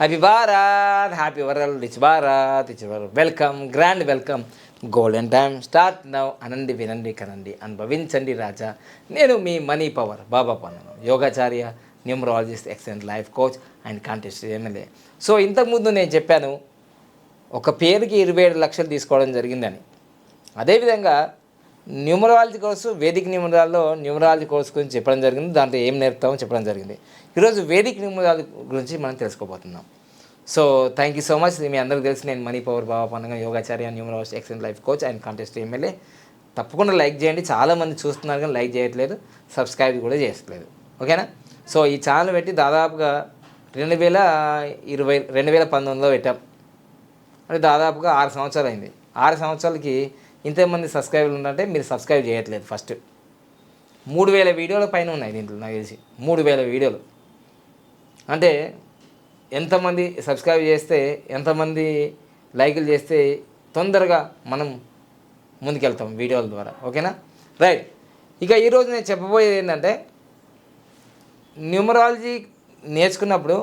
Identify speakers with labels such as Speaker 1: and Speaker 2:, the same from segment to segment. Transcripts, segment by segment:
Speaker 1: Happy Bharat happy world rich Bharat rich Bharat welcome grand welcome golden time start now అనండి వినండి కనండి అనుభవించండి రాజా నేను మీ మనీ పవర్ బాబా పన్ను Yogacharya numerologist excellent life coach and contest MLA so ఇంతకుముందు నేను చెప్పాను ఒక పేరుకి ఇరవై ఏడు లక్షలు తీసుకోవడం జరిగిందని. అదేవిధంగా న్యూమరాలజీ కోర్సు వేదిక న్యూమరాల్లో న్యూమరాలజీ కోర్స్ గురించి చెప్పడం జరిగింది. దాంట్లో ఏం నేర్పుతామో చెప్పడం జరిగింది. ఈరోజు వేదిక న్యూమరాలజీ గురించి మనం తెలుసుకోబోతున్నాం. So thank you so much మీ అందరికీ తెలిసి నేను మనీ పవర్ బాబా పండుగ Yogacharya numerology excellent life coach and contest MLA తప్పకుండా లైక్ చేయండి. చాలామంది చూస్తున్నారు కానీ లైక్ చేయట్లేదు. సబ్స్క్రైబ్ కూడా చేయట్లేదు ఓకేనా? సో ఈ ఛానల్ పెట్టి దాదాపుగా రెండు వేల ఇరవై రెండు వేల పంతొమ్మిదిలో పెట్టాం. అంటే దాదాపుగా ఆరు సంవత్సరాలు అయింది. ఆరు సంవత్సరాలకి ఇంతమంది సబ్స్క్రైబర్లు ఉందంటే మీరు సబ్స్క్రైబ్ చేయట్లేదు ఫస్ట్ మూడు వేల వీడియోల పైన ఉన్నాయి దీంట్లో నాకు తెలిసి. మూడు వేల వీడియోలు. అంటే ఎంతమంది సబ్స్క్రైబ్ చేస్తే ఎంతమంది లైకులు చేస్తే తొందరగా మనం ముందుకెళ్తాం వీడియోల ద్వారా. ఓకేనా? రైట్ ఇక ఈరోజు నేను చెప్పబోయేది ఏంటంటే న్యూమరాలజీ నేర్చుకున్నప్పుడు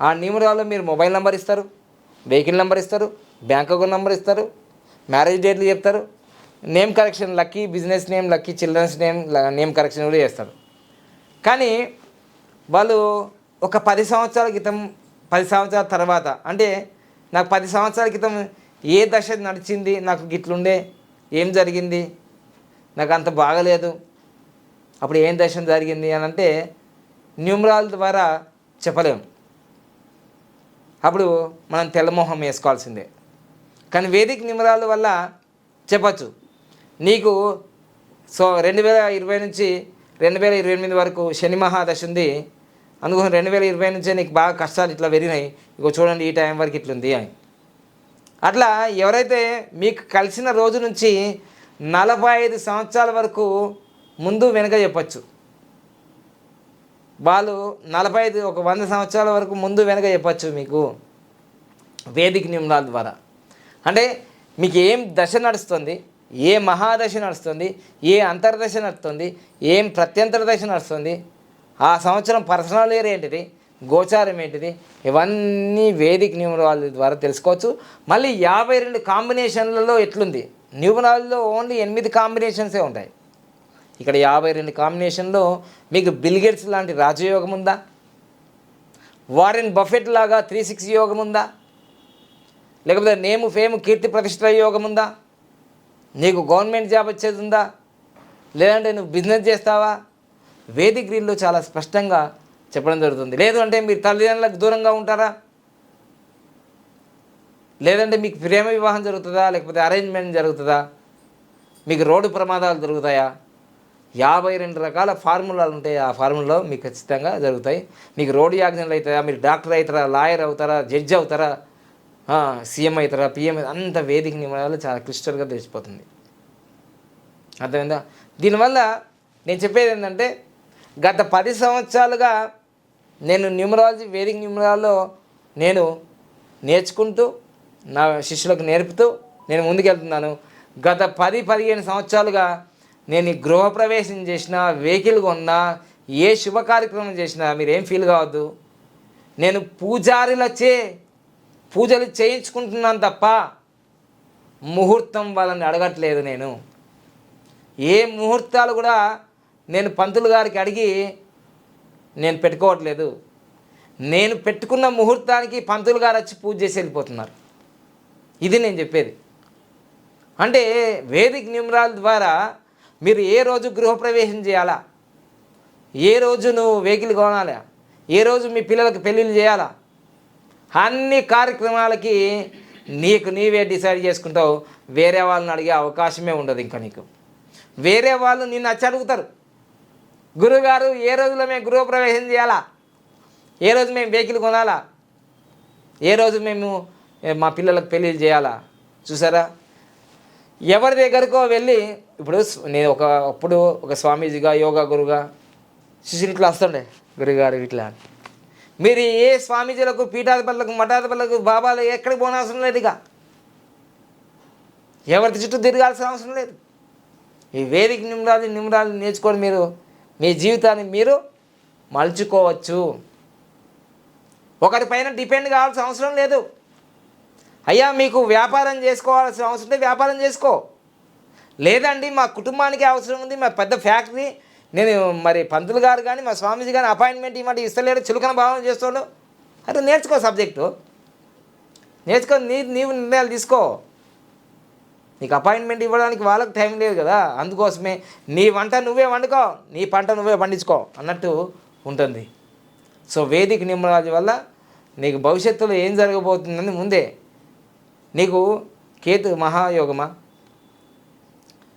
Speaker 1: ఆ న్యూమరాల్లో మీరు మొబైల్ నెంబర్ ఇస్తారు వెహికల్ నెంబర్ ఇస్తారు బ్యాంక్ అకౌంట్ నెంబర్ ఇస్తారు మ్యారేజ్ డేట్లు చెప్తారు. Name correction lucky business name lucky children's name name correction కూడా చేస్తారు. కానీ వాళ్ళు ఒక పది సంవత్సరాల క్రితం పది సంవత్సరాల తర్వాత అంటే నాకు పది సంవత్సరాల క్రితం ఏ దశ నడిచింది నాకు గిట్లుండే ఏం జరిగింది నాకు అంత బాగలేదు అప్పుడు ఏం దశ జరిగింది అని అంటే న్యూమరాల ద్వారా చెప్పలేము. అప్పుడు మనం తెల్లమోహం వేసుకోవాల్సిందే. కానీ వేదిక నిమరాల వల్ల చెప్పచ్చు. నీకు సో రెండు వేల ఇరవై నుంచి రెండు వేల ఇరవై ఎనిమిది వరకు శని మహాదశ ఉంది. అందుకోసం రెండు వేల ఇరవై నుంచే నీకు బాగా కష్టాలు ఇట్లా పెరిగినాయి. ఇగో చూడండి ఈ టైం వరకు ఇట్లుంది అని. అట్లా ఎవరైతే మీకు కలిసిన రోజు నుంచి నలభై ఐదు సంవత్సరాల వరకు ముందు వెనక చెప్పచ్చు. వాళ్ళు నలభై ఐదు ఒక వంద సంవత్సరాల వరకు ముందు వెనక చెప్పచ్చు మీకు. వేదిక నియమాల ద్వారా. అంటే మీకు ఏం దశ నడుస్తుంది ఏ మహాదశ నడుస్తుంది ఏ అంతర్దశ నడుస్తుంది ఏం ప్రత్యంతర దశ నడుస్తుంది ఆ సంవత్సరం పర్సనల్ ఇయర్ ఏంటిది గోచారం ఏంటిది ఇవన్నీ వేదిక న్యూమరాలజీ ద్వారా తెలుసుకోవచ్చు. మళ్ళీ యాభై రెండు కాంబినేషన్లలో ఎట్లుంది న్యూమరాలజీలో ఓన్లీ ఎనిమిది కాంబినేషన్సే ఉంటాయి. ఇక్కడ యాభై రెండు కాంబినేషన్లో మీకు బిల్గేట్స్ లాంటి రాజయోగం ఉందా? వారెన్ బఫెట్ లాగా త్రీ సిక్స్ యోగం ఉందా? లేకపోతే నేము ఫేము కీర్తి ప్రతిష్ట యోగం ఉందా? నీకు గవర్నమెంట్ జాబ్ వచ్చేది ఉందా? లేదంటే నువ్వు బిజినెస్ చేస్తావా? వేదిక గ్రీన్లో చాలా స్పష్టంగా చెప్పడం జరుగుతుంది. లేదు అంటే మీరు తల్లిదండ్రులకు దూరంగా ఉంటారా? లేదంటే మీకు ప్రేమ వివాహం జరుగుతుందా? లేకపోతే అరేంజ్మెంట్ జరుగుతుందా? మీకు రోడ్డు ప్రమాదాలు జరుగుతాయా? యాభై రెండు రకాల ఫార్ములాలు ఉంటాయి. ఆ ఫార్ములలో మీకు ఖచ్చితంగా జరుగుతాయి. మీకు రోడ్డు యాక్సిడెంట్లు అవుతాయా? మీరు డాక్టర్ అవుతారా? లాయర్ అవుతారా? జడ్జి అవుతారా? సీఎం అవుతారా పిఎం అంత వేదిక నియమాలు చాలా క్లిస్టల్గా తెలిసిపోతుంది. అర్థమైందా? దీనివల్ల నేను చెప్పేది ఏంటంటే గత పది సంవత్సరాలుగా నేను న్యూమరాలజీ వేదిక న్యూమరాల్లో నేను నేర్చుకుంటూ నా శిష్యులకు నేర్పుతూ నేను ముందుకెళ్తున్నాను. గత పది పదిహేను సంవత్సరాలుగా నేను గృహప్రవేశం చేసిన వెహికల్ కొన్నా ఏ శుభ కార్యక్రమం చేసినా మీరేం ఫీల్ కావద్దు. నేను పూజారులచే పూజలు చేయించుకుంటున్నాను తప్ప ముహూర్తం వాళ్ళని అడగట్లేదు నేను. ఏ ముహూర్తాలు కూడా నేను పంతులు గారికి అడిగి నేను పెట్టుకోవట్లేదు. నేను పెట్టుకున్న ముహూర్తానికి పంతులు గారు వచ్చి పూజ చేసి వెళ్ళిపోతున్నారు. ఇది నేను చెప్పేది. అంటే వేదిక నిమ్రాల ద్వారా మీరు ఏ రోజు గృహప్రవేశం చేయాలా? ఏ రోజు నువ్వు వెహికల్ కొనాలా? ఏ రోజు మీ పిల్లలకు పెళ్ళిళ్ళు చేయాలా? అన్ని కార్యక్రమాలకి నీకు నీవే డిసైడ్ చేసుకుంటావు. వేరే వాళ్ళని అడిగే అవకాశమే ఉండదు ఇంకా నీకు. వేరే వాళ్ళు నిన్ను వచ్చి అడుగుతారు. గురుగారు ఏ రోజులో మేము గృహప్రవేశం చేయాలా? ఏ రోజు మేము వెహికల్ కొనాలా? ఏ రోజు మేము మా పిల్లలకు పెళ్ళిళ్ళు చేయాలా? చూసారా? ఎవరి దగ్గరకో వెళ్ళి ఇప్పుడు నేను ఒక అప్పుడు ఒక స్వామీజీగా యోగా గురుగా శిష్యులు ఇట్లా వస్తుండే. గురుగారు ఇట్లా. అని. మీరు ఏ స్వామీజీలకు పీఠాధిపతులకు మఠాధిపతులకు బాబాలు ఎక్కడికి పోనవసరం లేదు ఇక. ఎవరి చుట్టూ తిరగాల్సిన అవసరం లేదు. ఈ వేదిక నిమిరాలు నిమిరాలు నేర్చుకొని మీరు మీ జీవితాన్ని మీరు మలుచుకోవచ్చు. ఒకరి పైన డిపెండ్ కావాల్సిన అవసరం లేదు. అయ్యా మీకు వ్యాపారం చేసుకోవాల్సిన అవసరం ఉంటే వ్యాపారం చేసుకో. లేదండి మా కుటుంబానికి అవసరం ఉంది మా పెద్ద ఫ్యాక్టరీ నేను మరి పంతులు గారు కానీ మా స్వామీజీ కానీ అపాయింట్మెంట్ ఇవ్వమంటే ఇస్తలేరు చులకన భావన చేస్తాడు అయితే నేర్చుకో సబ్జెక్టు. నేర్చుకో నీ నీవు నిర్ణయాలు తీసుకో. నీకు అపాయింట్మెంట్ ఇవ్వడానికి వాళ్ళకి టైం లేదు కదా అందుకోసమే నీ వంట నువ్వే వండుకో నీ పంట నువ్వే పండించుకో అన్నట్టు ఉంటుంది. సో వేదిక నిమ్మరాజు వల్ల నీకు భవిష్యత్తులో ఏం జరగబోతుందని ముందే నీకు కేతు మహాయోగమా?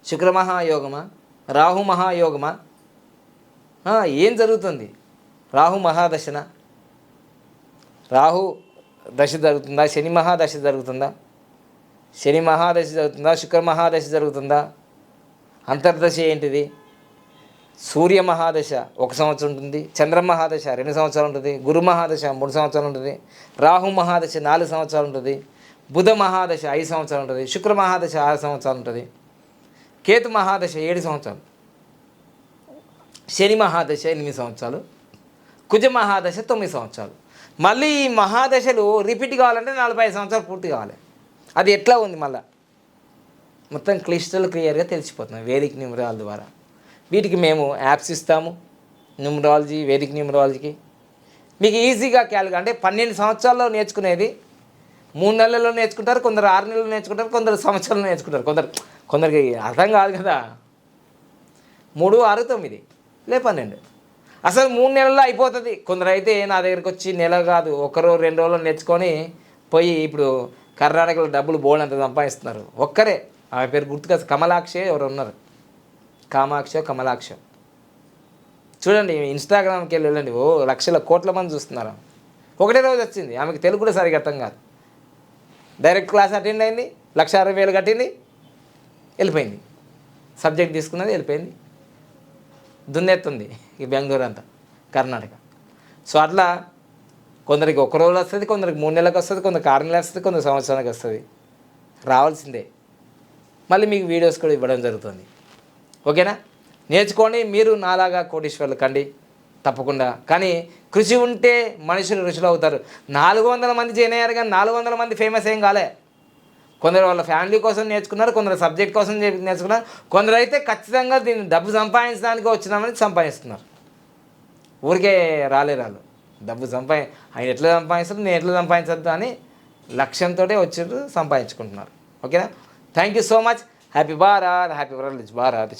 Speaker 1: శుక్ర మహాయోగమా? రాహు మహాయోగమా? ఏం జరుగుతుంది? రాహు మహాదశన. రాహు దశ జరుగుతుందా? శని మహాదశ జరుగుతుందా? శని మహాదశ జరుగుతుందా? శుక్ర మహాదశ జరుగుతుందా? అంతర్దశ ఏంటిది? సూర్య మహాదశ ఒక సంవత్సరం ఉంటుంది చంద్ర మహాదశ రెండు సంవత్సరాలు ఉంటుంది గురు మహాదశ మూడు సంవత్సరాలు ఉంటుంది రాహు మహాదశ నాలుగు సంవత్సరాలు ఉంటుంది బుధ మహాదశ ఐదు సంవత్సరాలు ఉంటుంది శుక్ర మహాదశ ఆరు సంవత్సరాలు ఉంటుంది కేతు మహాదశ ఏడు సంవత్సరాలు. శని మహాదశ ఎనిమిది సంవత్సరాలు కుజ మహాదశ తొమ్మిది సంవత్సరాలు. మళ్ళీ ఈ మహాదశలు రిపీట్ కావాలంటే నలభై ఐదు సంవత్సరాలు పూర్తి కావాలి. అది ఎట్లా ఉంది మళ్ళీ? మొత్తం క్లిస్టల్ క్లియర్గా తెలిసిపోతుంది వేదిక న్యూమరాల ద్వారా. వీటికి మేము యాప్స్ ఇస్తాము న్యూమరాలజీ వేదిక న్యూమరాలజీకి. మీకు ఈజీగా క్యాలిక్ అంటే పన్నెండు సంవత్సరాల్లో నేర్చుకునేది మూడు నెలల్లో నేర్చుకుంటారు కొందరు ఆరు నెలలు నేర్చుకుంటారు కొందరు సంవత్సరాలు నేర్చుకుంటారు. కొందరు కొందరికి అర్థం కాదు కదా. మూడు ఆరు తొమ్మిది. లేపనండి. అసలు మూడు నెలల్లో అయిపోతుంది. కొందరు అయితే నా దగ్గరికి వచ్చి నెల కాదు ఒకరో రెండు రోజులు నేర్చుకొని పోయి ఇప్పుడు కర్ణాటకలో డబ్బులు బోల్డ్ సంపాదిస్తున్నారు. ఒక్కరే. ఆమె పేరు గుర్తుగా కమలాక్షే ఎవరు ఉన్నారు. కామాక్ష కమలాక్ష. చూడండి ఇన్స్టాగ్రామ్కి వెళ్ళి వెళ్ళండి. ఓ లక్షల కోట్ల మంది చూస్తున్నారు ఒకటే రోజు వచ్చింది. ఆమెకి తెలుగు కూడా సరిగ్గా అర్థం కాదు. డైరెక్ట్ క్లాస్ అటెండ్ అయింది. లక్ష అరవై వేలు కట్టింది. వెళ్ళిపోయింది. సబ్జెక్ట్ తీసుకున్నది వెళ్ళిపోయింది. దున్నెత్తుంది ఈ బెంగళూరు అంతా కర్ణాటక. సో అట్లా కొందరికి ఒక రోజు వస్తుంది కొందరికి మూడు నెలలకు వస్తుంది కొందరికి ఆరు నెలలు వస్తుంది కొందరు సంవత్సరానికి వస్తుంది. రావాల్సిందే. మళ్ళీ మీకు వీడియోస్ కూడా ఇవ్వడం జరుగుతుంది. ఓకేనా? నేర్చుకోండి మీరు నాలాగా కోటీశ్వర్లు కండి తప్పకుండా. కానీ కృషి ఉంటే మనుషులు రుచులు అవుతారు నాలుగు వందల మంది జైన్ అయ్యారు కానీ నాలుగు వందల మంది ఫేమస్ ఏం కాలే. కొందరు వాళ్ళ ఫ్యామిలీ కోసం నేర్చుకున్నారు కొందరు సబ్జెక్ట్ కోసం నేర్చుకున్నారు. కొందరు అయితే ఖచ్చితంగా దీన్ని డబ్బు సంపాదించడానికి వచ్చినామని సంపాదిస్తున్నారు. ఊరికే రాలే రాళ్ళు. డబ్బు సంపా ఆయన ఎట్లా సంపాదిస్తారు నేను ఎట్లా సంపాదించద్దు అని లక్ష్యంతో వచ్చి సంపాదించుకుంటున్నారు. ఓకేనా? Thank you so much happy Bharat happy world Bharat